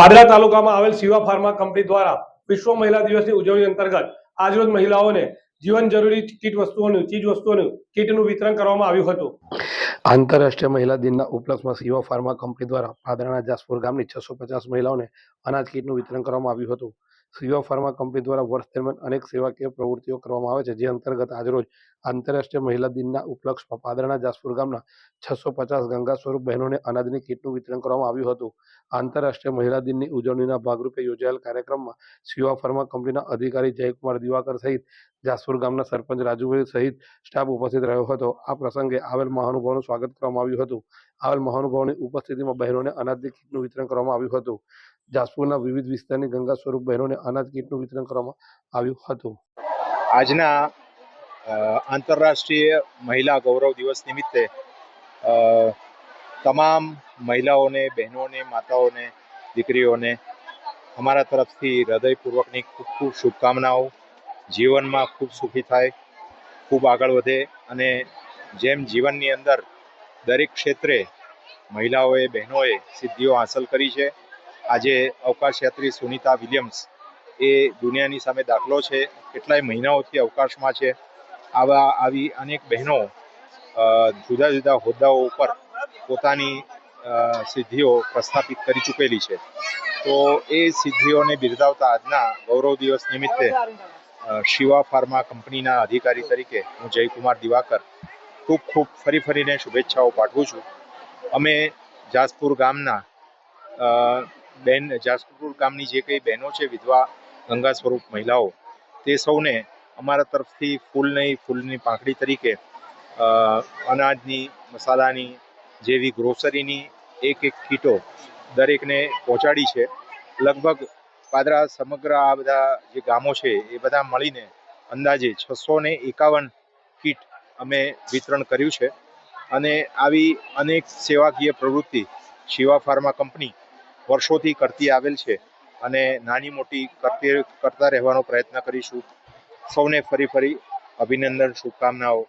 પાદરા તાલુકામાં આવેલ Shiva pharma company દ્વારા વિશ્વ મહિલા દિવસની ઉજવણી અંતર્ગત આજરોજ મહિલાઓને જીવન જરૂરી કીટ વસ્તુઓનું, ચીજ વસ્તુઓનું, કીટનું વિતરણ કરવામાં આવ્યું હતું. આંતરરાષ્ટ્રીય મહિલા દિનના ઉપલક્ષમાં શિવા ફાર્મા કંપની દ્વારા પાદરાના જાસપુર ગામની છસો પચાસ મહિલાઓને અનાજ કીટનું વિતરણ કરવામાં આવ્યું હતું. શિવા ફાર્મા કંપની દ્વારા વર્ષ દરમિયાન અનેક સેવાકીય પ્રવૃત્તિઓ કરવામાં આવે છે. જે અંતર્ગત આજરોજ આંતરરાષ્ટ્રીય મહિલા દિનના ઉપલક્ષમાં પાદરાના જાસપુર ગામના છસો પચાસ ગંગા સ્વરૂપ બહેનોને અનાજની કીટનું વિતરણ કરવામાં આવ્યું હતું. આંતરરાષ્ટ્રીય મહિલા દિનની ઉજવણીના ભાગરૂપે યોજાયેલ કાર્યક્રમમાં સેવા ફાર્મા કંપનીના અધિકારી જયકુમાર દિવાકર સહિત જાસપુર ગામના સરપંચ રાજુભાઈ સહિત સ્ટાફ ઉપસ્થિત રહ્યો હતો. આ પ્રસંગે આવેલ મહાનુભાવનું સ્વાગત કરવામાં આવ્યું હતું. આવેલ મહાનુભાવની ઉપસ્થિતિમાં બહેનોને અનાજની કીટનું વિતરણ કરવામાં આવ્યું હતું. જાસપુરના વિવિધ વિસ્તારની ગંગા સ્વરૂપ બહેનોને અનાજ કીટનું વિતરણ કરવામાં આવ્યું હતું. આજના આંતરરાષ્ટ્રીય મહિલા ગૌરવ દિવસ નિમિત્તે તમામ મહિલાઓને, બહેનોને, માતાઓને, દીકરીઓને અમારા તરફથી હૃદયપૂર્વકની ખૂબ ખૂબ શુભકામનાઓ. જીવનમાં ખૂબ સુખી થાય, ખૂબ આગળ વધે અને જેમ જીવનની અંદર દરેક ક્ષેત્રે મહિલાઓએ, બહેનોએ સિદ્ધિઓ હાંસલ કરી છે, આજે અવકાશયાત્રી સુનિતા વિલિયમ્સ એ દુનિયાની સામે દાખલો છે, કેટલાય મહિનાઓથી અવકાશમાં છે. આવા, આવી અનેક બહેનો જુદા જુદા હોદ્દાઓ ઉપર પોતાની સિદ્ધિઓ પ્રસ્થાપિત કરી ચૂકેલી છે. તો એ સિદ્ધિઓને બિરદાવતા આજના ગૌરવ દિવસ નિમિત્તે શિવા ફાર્મા કંપનીના અધિકારી તરીકે હું જયકુમાર દિવાકર ખૂબ ખૂબ ફરી ફરીને શુભેચ્છાઓ પાઠવું છું. અમે જાસપુર ગામના બેન, જાસપુર ગામની જે કંઈ બહેનો છે, વિધવા ગંગા સ્વરૂપ મહિલાઓ, તે સૌને અમારા તરફથી ફૂલ નહીં, ફૂલની પાંખડી તરીકે અનાજની, મસાલાની જેવી ગ્રોસરીની એક એક કીટો દરેકને પહોંચાડી છે. લગભગ પાદરા સમગ્ર આ બધા જે ગામો છે, એ બધા મળીને અંદાજે છસો ને એકાવન કીટ અમે વિતરણ કર્યું છે. અને આવી અનેક સેવાકીય પ્રવૃત્તિ શિવા ફાર્મા કંપની વર્ષોથી કરતી આવેલ છે અને નાની મોટી કરતી, કરતા રહેવાનો પ્રયત્ન કરીશું. સૌને ફરી ફરી અભિનંદન, શુભકામનાઓ.